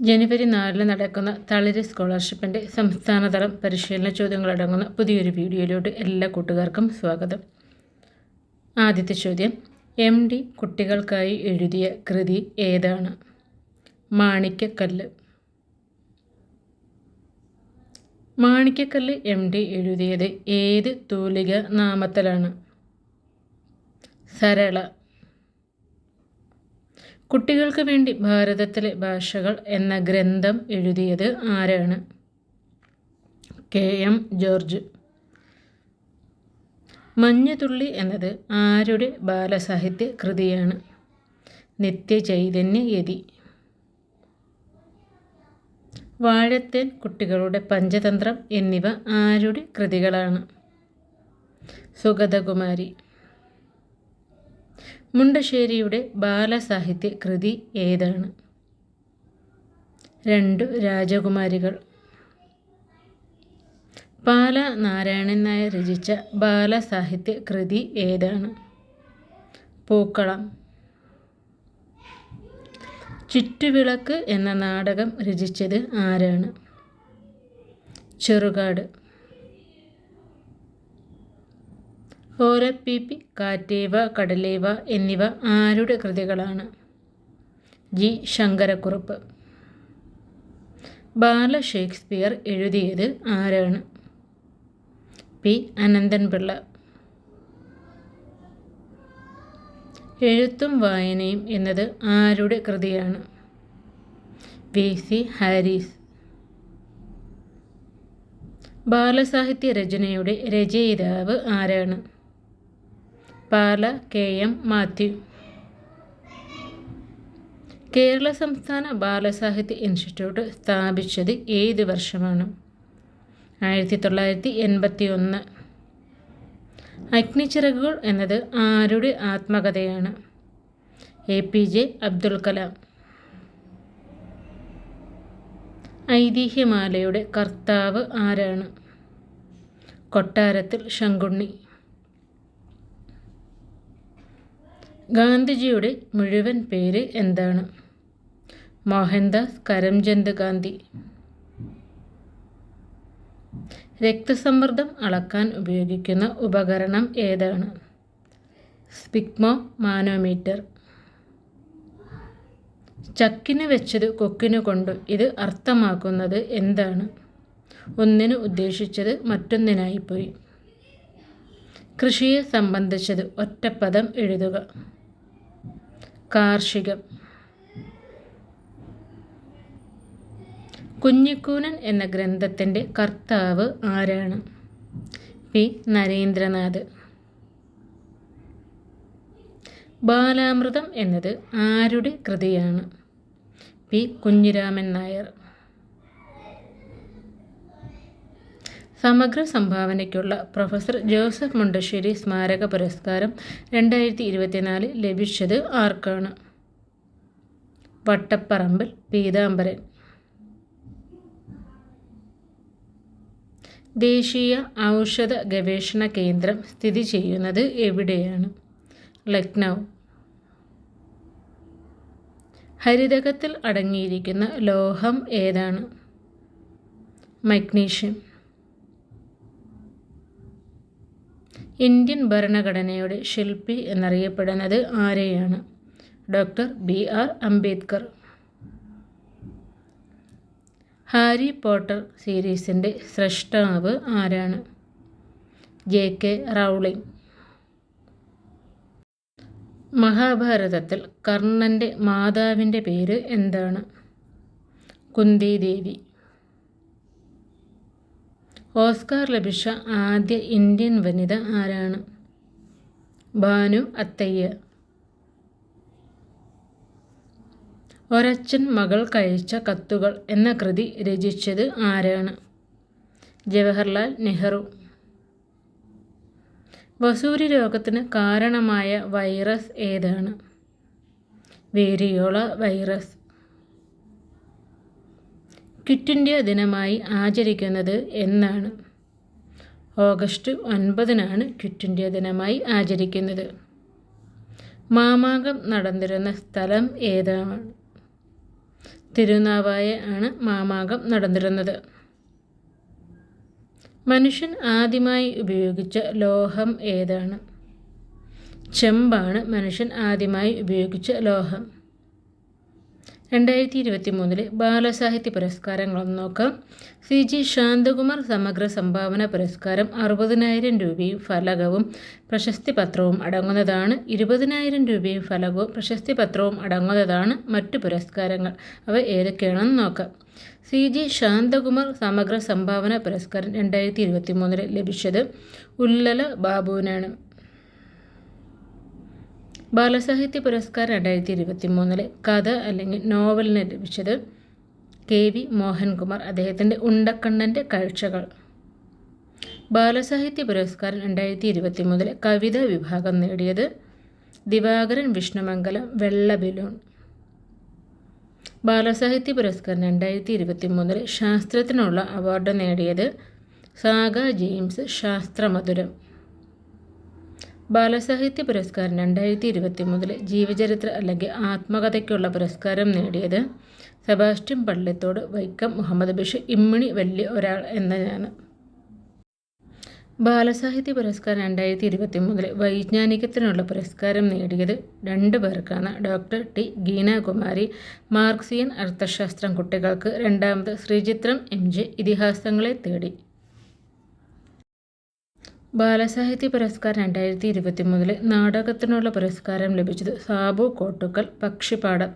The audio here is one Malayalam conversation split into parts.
ജനുവരി നാലിന് നടക്കുന്ന തളിര് സ്കോളർഷിപ്പിന്റെ സംസ്ഥാനതലം പരിശീലന ചോദ്യങ്ങളടങ്ങുന്ന പുതിയൊരു വീഡിയോയിലോട്ട് എല്ലാ കൂട്ടുകാർക്കും സ്വാഗതം. ആദ്യത്തെ ചോദ്യം എം ഡി കുട്ടികൾക്കായി എഴുതിയ കൃതി ഏതാണ്? മാണിക്കക്കല്ല് മാണിക്കക്കല്ല് എം ഡി എഴുതിയത് ഏത് തൂലിക നാമത്തിലാണ്? സരള കുട്ടികൾക്ക് വേണ്ടി ഭാരതത്തിലെ ഭാഷകൾ എന്ന ഗ്രന്ഥം എഴുതിയത് ആരാണ്? കെ. എം. ജോർജ്. മഞ്ഞുതുള്ളി എന്നത് ആരുടെ ബാലസാഹിത്യ കൃതിയാണ്? നിത്യചൈതന്യ യതി വാഴത്തേൻ കുട്ടികളുടെ പഞ്ചതന്ത്രം എന്നിവ ആരുടെ കൃതികളാണ്? സുഗതകുമാരി. മുണ്ടശ്ശേരിയുടെ ബാലസാഹിത്യ കൃതി ഏതാണ്? രണ്ടു രാജകുമാരികൾ. പാല നാരായണൻ നായർ രചിച്ച ബാലസാഹിത്യ കൃതി ഏതാണ്? പൂക്കളം. ചുറ്റുവിളക്ക് എന്ന നാടകം രചിച്ചത് ആരാണ്? ചെറുകാട്. ഓരപ്പീപ്പി കാറ്റേവ കടലേവ എന്നിവ ആരുടെ കൃതികളാണ്? ജി. ശങ്കരക്കുറുപ്പ്. ബാല ഷേക്സ്പിയർ എഴുതിയത് ആരാണ്? പി. അനന്തൻപിള്ള. എഴുത്തും വായനയും എന്നത് ആരുടെ കൃതിയാണ്? വി. സി. ഹാരിസ്. ബാലസാഹിത്യ രചനയുടെ രചയിതാവ് ആരാണ്? Pala K M Mathew. Kerala സംസ്ഥാന ബാലസാഹിത്യ ഇൻസ്റ്റിറ്റ്യൂട്ട് സ്ഥാപിച്ചത് ഏത് വർഷമാണ്? ആയിരത്തി തൊള്ളായിരത്തി എൺപത്തി ഒന്ന് അഗ്നിച്ചിറകുകൾ എന്നത് ആരുടെ ആത്മകഥയാണ്? A P J Abdul Kalam. ഐതിഹ്യമാലയുടെ കർത്താവ് ആരാണ്? കൊട്ടാരത്തിൽ ശങ്കുണ്ണി. ഗാന്ധിജിയുടെ മുഴുവൻ പേര് എന്താണ്? മോഹൻദാസ് കരംചന്ദ് ഗാന്ധി രക്തസമ്മർദ്ദം അളക്കാൻ ഉപയോഗിക്കുന്ന ഉപകരണം ഏതാണ്? Sphygmomanometer. ചക്കിന് വെച്ചത് കൊക്കിനു കൊണ്ട് ഇത് അർത്ഥമാക്കുന്നത് എന്താണ്? ഒന്നിന് ഉദ്ദേശിച്ചത് മറ്റൊന്നിനായിപ്പോയി. കൃഷിയെ സംബന്ധിച്ചത് ഒറ്റപ്പദം എഴുതുക. കാർഷികം. കുഞ്ഞിക്കൂനൻ എന്ന ഗ്രന്ഥത്തിന്റെ കർത്താവ് ആരാണ്? പി. നരേന്ദ്രനാഥ്. ബാലാമൃതം എന്നത് ആരുടെ കൃതിയാണ്? പി. കുഞ്ഞിരാമൻ നായർ. സമഗ്ര സംഭാവനയ്ക്കുള്ള പ്രൊഫസർ ജോസഫ് മുണ്ടശ്ശേരി സ്മാരക പുരസ്കാരം രണ്ടായിരത്തി ഇരുപത്തിനാല് ലഭിച്ചത് ആർക്കാണ്? വട്ടപ്പറമ്പിൽ പീതാംബരൻ. ദേശീയ ഔഷധ ഗവേഷണ കേന്ദ്രം സ്ഥിതി ചെയ്യുന്നത് എവിടെയാണ്? ലക്നൗ. ഹരിതകത്തിൽ അടങ്ങിയിരിക്കുന്ന ലോഹം ഏതാണ്? മഗ്നീഷ്യം. ഇന്ത്യൻ ഭരണഘടനയുടെ ശില്പി എന്നറിയപ്പെടുന്നത് ആരെയാണ്? Doctor B R Ambedkar. Harry Potter സീരീസിന്റെ സൃഷ്ടാവ് ആരാണ്? J K Rowling. മഹാഭാരതത്തിൽ കർണന്റെ മാതാവിന്റെ പേര് എന്താണ്? കുന്തിദേവി ഓസ്കാർ ലഭിച്ച ആദ്യ ഇന്ത്യൻ വനിത ആരാണ്? ഭാനു അത്തയ്യ ഒരച്ഛൻ മകൾ കഴിച്ച കത്തുകൾ എന്ന കൃതി രചിച്ചത് ആരാണ്? ജവഹർലാൽ നെഹ്റു. വസൂരി രോഗത്തിന് കാരണമായ വൈറസ് ഏതാണ്? Variola virus. ക്വിറ്റ് ഇന്ത്യ ദിനമായി ആചരിക്കുന്നത് എന്നാണ്. ഓഗസ്റ്റ് ഒൻപതിനാണ് ക്വിറ്റ് ഇന്ത്യ ദിനമായി ആചരിക്കുന്നത്. മാമാങ്കം നടന്നിരുന്ന സ്ഥലം ഏതാണ്? തിരുനാവായ ആണ് മാമാങ്കം നടന്നിരുന്നത്. മനുഷ്യൻ ആദ്യമായി ഉപയോഗിച്ച ലോഹം ഏതാണ്? ചെമ്പാണ് മനുഷ്യൻ ആദ്യമായി ഉപയോഗിച്ച ലോഹം. രണ്ടായിരത്തി ഇരുപത്തി മൂന്നിലെ ബാലസാഹിത്യ പുരസ്കാരങ്ങളൊന്ന് നോക്കാം. സി ജി ശാന്തകുമാർ സമഗ്ര സംഭാവന പുരസ്കാരം അറുപതിനായിരം രൂപയും ഫലകവും പ്രശസ്തി പത്രവും അടങ്ങുന്നതാണ്. ഇരുപതിനായിരം രൂപയും ഫലകവും പ്രശസ്തി പത്രവും അടങ്ങുന്നതാണ് മറ്റു പുരസ്കാരങ്ങൾ. അവ ഏതൊക്കെയാണെന്ന് നോക്കാം. സി ജി ശാന്തകുമാർ സമഗ്ര സംഭാവന പുരസ്കാരം രണ്ടായിരത്തി ഇരുപത്തി മൂന്നിൽ ലഭിച്ചത് ഉല്ലല ബാബുവിനാണ്. ബാലസാഹിത്യ പുരസ്കാരം രണ്ടായിരത്തി ഇരുപത്തി മൂന്നിലെ കഥ അല്ലെങ്കിൽ നോവലിന് ലഭിച്ചത് കെ വി മോഹൻകുമാർ അദ്ദേഹത്തിന്റെ ഉണ്ടക്കണ്ണന്റെ കാഴ്ചകൾ. ബാലസാഹിത്യ പുരസ്കാരം രണ്ടായിരത്തി ഇരുപത്തി മൂന്നിലെ കവിതാ വിഭാഗം നേടിയത് ദിവാകരൻ വിഷ്ണുമംഗലം വെള്ള ബലൂൺ. ബാലസാഹിത്യ പുരസ്കാരം രണ്ടായിരത്തി ഇരുപത്തി മൂന്നിൽ ശാസ്ത്രത്തിനുള്ള അവാർഡ് നേടിയത് സാഗ ജെയിംസ് ശാസ്ത്രമധുരം. ബാലസാഹിത്യ പുരസ്കാരം രണ്ടായിരത്തി ഇരുപത്തി മൂന്നിൽ ജീവചരിത്ര അല്ലെങ്കിൽ ആത്മകഥയ്ക്കുള്ള പുരസ്കാരം നേടിയത് സെബാസ്റ്റ്യൻ പള്ളിത്തോട് വൈക്കം മുഹമ്മദ് ബഷീർ ഇമ്മിണി വലിയ ഒരാൾ എന്നതാണ് ബാലസാഹിത്യ പുരസ്കാരം രണ്ടായിരത്തി ഇരുപത്തി മൂന്നിൽ വൈജ്ഞാനികത്തിനുള്ള പുരസ്കാരം നേടിയത് രണ്ടു പേർക്കാണ്. ഡോക്ടർ ടി ഗീനാകുമാരി മാർക്സിയൻ അർത്ഥശാസ്ത്രം കുട്ടികൾക്ക് രണ്ടാമത് ശ്രീചിത്രം എം ജെ ഇതിഹാസങ്ങളെ തേടി. ബാലസാഹിത്യ പുരസ്കാരം രണ്ടായിരത്തി ഇരുപത്തി മൂന്നിലെ നാടകത്തിനുള്ള പുരസ്കാരം ലഭിച്ചത് സാബു കോട്ടുക്കൽ പക്ഷിപ്പാടം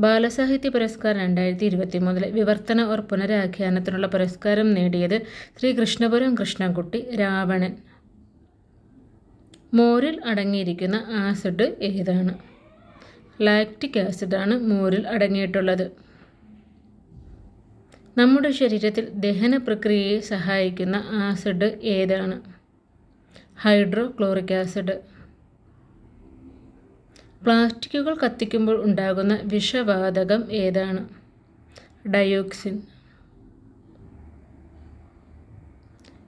ബാലസാഹിത്യ പുരസ്കാരം രണ്ടായിരത്തി ഇരുപത്തി മൂന്നിലെ വിവർത്തന ഓർ പുനരാഖ്യാനത്തിനുള്ള പുരസ്കാരം നേടിയത് ശ്രീ കൃഷ്ണപുരം കൃഷ്ണൻകുട്ടി രാവണൻ. മോരിൽ അടങ്ങിയിരിക്കുന്ന ആസിഡ് ഏതാണ്? ലാക്റ്റിക് ആസിഡാണ് മോരിൽ അടങ്ങിയിട്ടുള്ളത്. നമ്മുടെ ശരീരത്തിൽ ദഹന പ്രക്രിയയെ സഹായിക്കുന്ന ആസിഡ് ഏതാണ്? Hydrochloric acid. പ്ലാസ്റ്റിക്കുകൾ കത്തിക്കുമ്പോൾ ഉണ്ടാകുന്ന വിഷവാതകം ഏതാണ്? ഡയോക്സിൻ.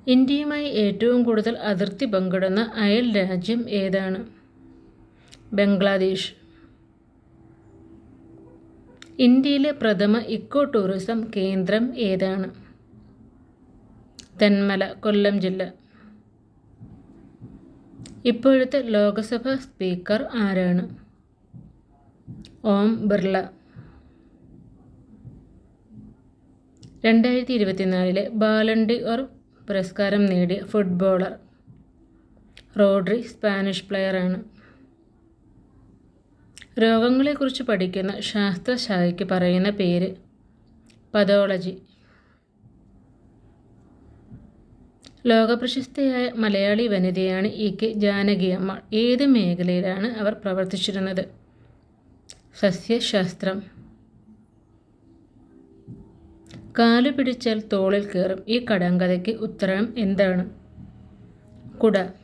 ഇന്ത്യയുമായി ഏറ്റവും കൂടുതൽ അതിർത്തി പങ്കിടുന്ന അയൽ രാജ്യം ഏതാണ്? ബംഗ്ലാദേശ്. ഇന്ത്യയിലെ പ്രഥമ ഇക്കോ ടൂറിസം കേന്ദ്രം ഏതാണ്? തെന്മല കൊല്ലം ജില്ല. ഇപ്പോഴത്തെ ലോകസഭ സ്പീക്കർ ആരാണ്? ഓം ബിർള. രണ്ടായിരത്തി ഇരുപത്തിനാലിലെ ബാലണ്ടി ഓർ പുരസ്കാരം നേടിയ ഫുട്ബോളർ റോഡ്രി സ്പാനിഷ് പ്ലെയറാണ്. രോഗങ്ങളെക്കുറിച്ച് പഠിക്കുന്ന ശാസ്ത്രശാഖയ്ക്ക് പറയുന്ന പേര് പതോളജി. ലോകപ്രശസ്തയായ മലയാളി വനിതയാണ് ഇ കെ ജാനകിയമ്മ. ഏത് മേഖലയിലാണ് അവർ പ്രവർത്തിച്ചിരുന്നത്? സസ്യശാസ്ത്രം. കാലു പിടിച്ചാൽ തോളിൽ കയറും. ഈ കടങ്കഥയ്ക്ക് ഉത്തരം എന്താണ്? കുട.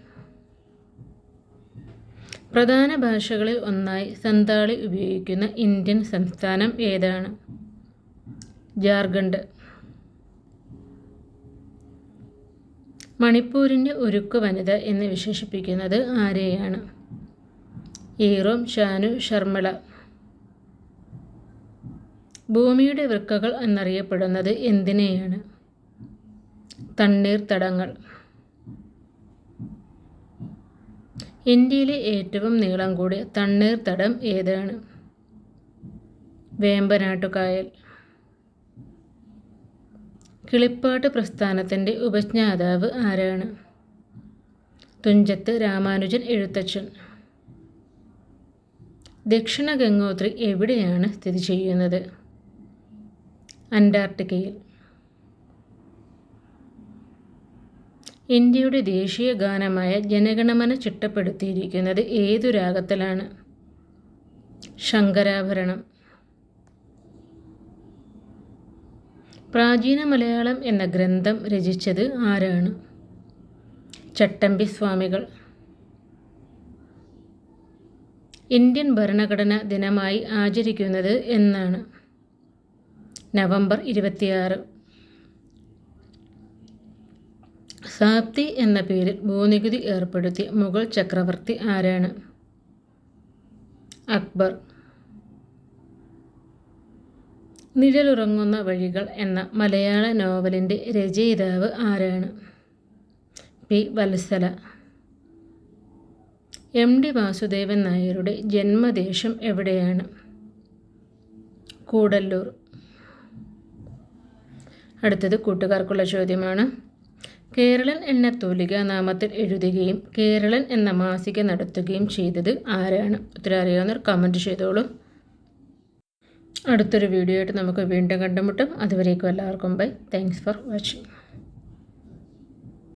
പ്രധാന ഭാഷകളിൽ ഒന്നായി സന്താളി ഉപയോഗിക്കുന്ന ഇന്ത്യൻ സംസ്ഥാനം ഏതാണ്? ജാർഖണ്ഡ്. മണിപ്പൂരിന്റെ ഉരുക്കു വനിത എന്ന് വിശേഷിപ്പിക്കുന്നത് ആരെയാണ്? ഈറോം ഷാനു ശർമ്മള ഭൂമിയുടെ വൃക്കകൾ എന്നറിയപ്പെടുന്നത് എന്തിനെയാണ്? തണ്ണീർത്തടങ്ങൾ ഇന്ത്യയിലെ ഏറ്റവും നീളം കൂടിയ തണ്ണീർത്തടം ഏതാണ്? വേമ്പനാട്ടുകായൽ. കിളിപ്പാട്ട് പ്രസ്ഥാനത്തിന്റെ ഉപജ്ഞാതാവ് ആരാണ്? തുഞ്ചത്ത് രാമാനുജൻ എഴുത്തച്ഛൻ. ദക്ഷിണ ഗംഗോത്രി എവിടെയാണ് സ്ഥിതി ചെയ്യുന്നത്? അന്റാർട്ടിക്കയിൽ. ഇന്ത്യയുടെ ദേശീയ ഗാനമായ ജനഗണമന ചിട്ടപ്പെടുത്തിയിരിക്കുന്നത് ഏതു രാഗത്തിലാണ്? ശങ്കരാഭരണം. പ്രാചീന മലയാളം എന്ന ഗ്രന്ഥം രചിച്ചത് ആരാണ്? ചട്ടമ്പി സ്വാമികൾ ഇന്ത്യൻ ഭരണഘടന ദിനമായി ആചരിക്കുന്നത് എന്നാണ്. നവംബർ ഇരുപത്തിയാറ്. സാപ്തി എന്ന പേരിൽ ഭൂനികുതി ഏർപ്പെടുത്തിയ മുഗൾ ചക്രവർത്തി ആരാണ്? അക്ബർ. നിഴലുറങ്ങുന്ന വഴികൾ എന്ന മലയാള നോവലിന്റെ രചയിതാവ് ആരാണ്? P. Valsala. M. D. Vasudevan നായരുടെ ജന്മദേശം എവിടെയാണ്? കൂടല്ലൂർ. അടുത്തത് കൂട്ടുകാർക്കുള്ള ചോദ്യമാണ്. കേരളൻ എന്ന തൂലിക നാമത്തിൽ എഴുതുകയും കേരളൻ എന്ന മാസിക നടത്തുകയും ചെയ്തത് ആരാണ്? ഉത്തരം അറിയാവുന്നവർ കമന്റ് ചെയ്തോളൂ. അടുത്തൊരു വീഡിയോ ആയിട്ട് നമുക്ക് വീണ്ടും കണ്ടുമുട്ടും. അതുവരേക്കും എല്ലാവർക്കും ബൈ താങ്ക്സ് ഫോർ വാച്ചിങ്